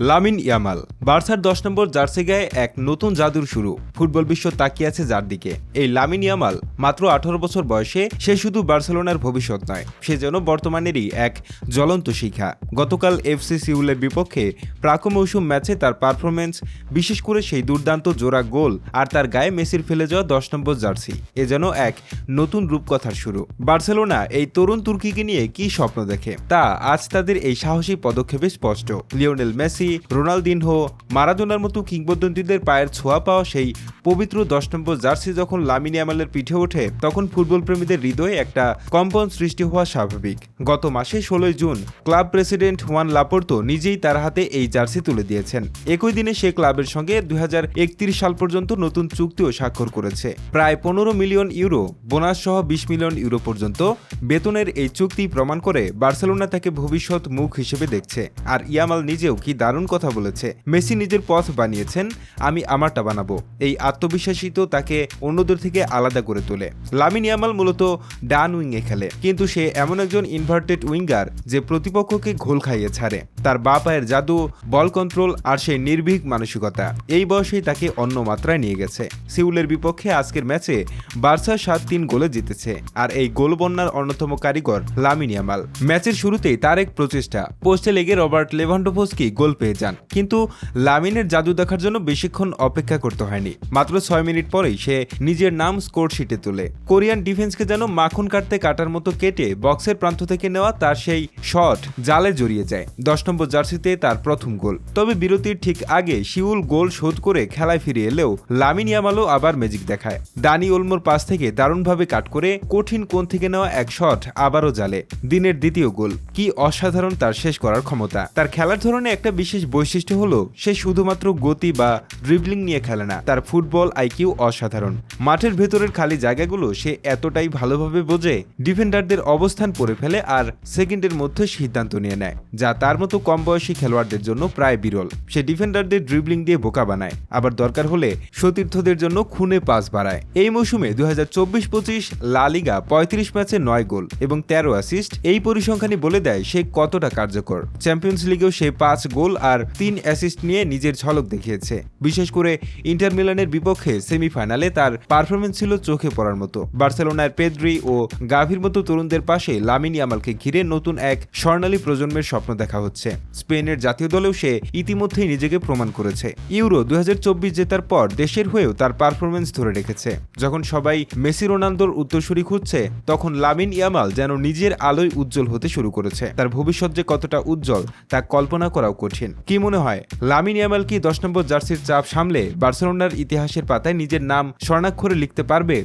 Lamine Yamal বার্সার দশ নম্বর jersey গায়ে এক নতুন জাদুর শুরু। ফুটবল বিশ্ব তাকিয়ে আছে যার দিকে। এই লামিন ইয়ামাল মাত্র আঠারো বছর বয়সে, সে শুধু বার্সেলোনার ভবিষ্যৎ নয়, সে যেন বর্তমানেরই এক জ্বলন্ত শিখা। গতকাল এফসি সিউলের বিপক্ষে প্রাক মৌসুম ম্যাচে তার পারফরমেন্স বিশেষ করে সেই দুর্দান্ত জোড়া গোল আর তার গায়ে মেসির ফেলে যাওয়া দশ নম্বর জার্সি, এ যেন এক নতুন রূপকথার শুরু। বার্সেলোনা এই তরুণ তুর্কিকে নিয়ে কি স্বপ্ন দেখে? তা আজ তাদের এই সাহসী পদক্ষেপে স্পষ্ট। লিওনেল মেসি, রোনালদিনহো মারাদোনার মতো কিংবদন্তিদের পায়ের ছোঁয়া পাওয়া সেই পবিত্র দশ নম্বর জার্সি যখন লামিনী আমালের পিঠে ওঠে, তখন ফুটবল প্রেমীদের হৃদয়ে একটা কম্পন সৃষ্টি হওয়া স্বাভাবিক। গত মাসে ষোলোই June, club president Joan Laporta নিজেই তার হাতে এই জার্সি তুলে দিয়েছেন। একই দিনে সে ক্লাবের সঙ্গে দুই হাজার একত্রিশ সাল পর্যন্ত নতুন চুক্তিও স্বাক্ষর করেছে। প্রায় পনেরো মিলিয়ন ইউরো, বোনাস সহ বিশ মিলিয়ন ইউরো পর্যন্ত বেতনের এই চুক্তি প্রমাণ করে বার্সেলোনা তাকে ভবিষ্যৎ মুখ হিসেবে দেখছে। আর ইয়ামাল নিজেও কি দারুণ কথা বলেছে। মেসি নিজের পথ বানিয়েছেন, আমি আমারটা বানাবো। এই আত্মবিশ্বাসী তো তাকে অন্যদের থেকে আলাদা করে তোলে। লামিন ইয়ামাল মূলত ডান উইংয়ে খেলে, কিন্তু সে এমন একজন ইনভার্টেড উইঙ্গার যে প্রতিপক্ষকে ঘোল খাইয়ে ছাড়ে। তার বা পায়ের জাদু বল কন্ট্রোল আর সেই নির্ভীক মানসিকতা, এই বয়সেই তাকে অন্য মাত্রায় নিয়ে গেছে। সিউলের বিপক্ষে আজকের ম্যাচে বার্সা সাত তিন গোলে জিতেছে, আর এই গোল বন্যার অন্যতম কারিগর লামিন ইয়ামাল। ম্যাচের শুরুতেই তার এক প্রচেষ্টা, পোস্টে লেগে রবার্ট লেভান্ডোভস্কি গোল পেয়ে যান, কিন্তু লামিনের জাদু দেখার জন্য বেশিক্ষণ অপেক্ষা করতে হয়নি। মাত্র ছয় মিনিট পরেই সে নিজের নাম স্কোর শিটে তোলে। কোরিয়ান ডিফেন্সকে যেন মাখন কাটতে কাটার মতো কেটে বক্সের প্রান্ত থেকে নেওয়া তার সেই শট জালে জড়িয়ে যায়। দশ নম্বর জার্সিতে তার প্রথম গোল। তবে বিরতির ঠিক আগে শিউল গোল শোধ করে খেলায় ফিরে এলেও লামিন ইয়ামালও আবার ম্যাজিক দেখায়। দানি ওলমোর পাস থেকে দারুণভাবে কাট করে কঠিন কোণ থেকে নেওয়া এক শট আবারও জালে। দিনের দ্বিতীয় গোল। কি অসাধারণ তার শেষ করার ক্ষমতা। তার খেলার ধরনে একটা বিশেষ বৈশিষ্ট্য হলো সে শুধুমাত্র গতি বা ড্রিবলিং নিয়ে খেলে না, তার ফুটবল আইকিউ অসাধারণ। মাঠের ভেতরের খালি জায়গাগুলো সে এতটাই ভালোভাবে বোঝে ডিফেন্ডারদের অবস্থান পড়ে ফেলে আর সেকেন্ডের মধ্যে সিদ্ধান্ত নিয়ে নেয়, যা তার মতো কম বয়সী খেলোয়াড়দের জন্য প্রায় বিরল। সে ডিফেন্ডারদের ড্রিবলিং দিয়ে বোকা বানায়, আবার দরকার হলে সতীর্থদের জন্য খুনে পাস বাড়ায়। এই মৌসুমে দু হাজার চব্বিশ পঁচিশ লা লিগা পঁয়ত্রিশ ম্যাচে নয় গোল এবং তেরো অ্যাসিস্ট এই পরিসংখ্যানই বলে দেয় সে কতটা কার্যকর। চ্যাম্পিয়ন্স লিগেও সে পাঁচ গোল আর তিন অ্যাসিস্ট নিয়ে নিজের ঝলক দেখিয়েছে। বিশেষ করে ইন্টার মিলানের বিপক্ষে সেমিফাইনালে তার পারফরমেন্স ছিল চোখে পড়ার মতো। বার্সেলোনার পেদ্রি ও গাভির মতো তরুণদের পাশে লামিন ইয়ামালকে ঘিরে নতুন এক স্বর্ণালী প্রজন্মের স্বপ্ন দেখা হচ্ছে। স্পেনের জাতীয় দলেও সে ইতিমধ্যেই নিজেকে প্রমাণ করেছে। ইউরো দু জেতার পর দেশের হয়েও তার পারফরমেন্স ধরে রেখেছে। যখন সবাই মেসি রোনালদোর উত্তরসূরি খুঁজছে, তখন লামিন ইয়ামাল যেন নিজের আলোয় উজ্জ্বল হতে শুরু করেছে। তার ভবিষ্যৎ যে কতটা উজ্জ্বল, তা কল্পনা করাও কঠিন। কি মনে হয় লামিন ইয়ামাল কি দশ নম্বর জার্সির চাপ সামলে বার্সেলোনার ইতিহাসের পাতায় নিজের নাম স্বর্ণাক্ষরে লিখতে পারবে?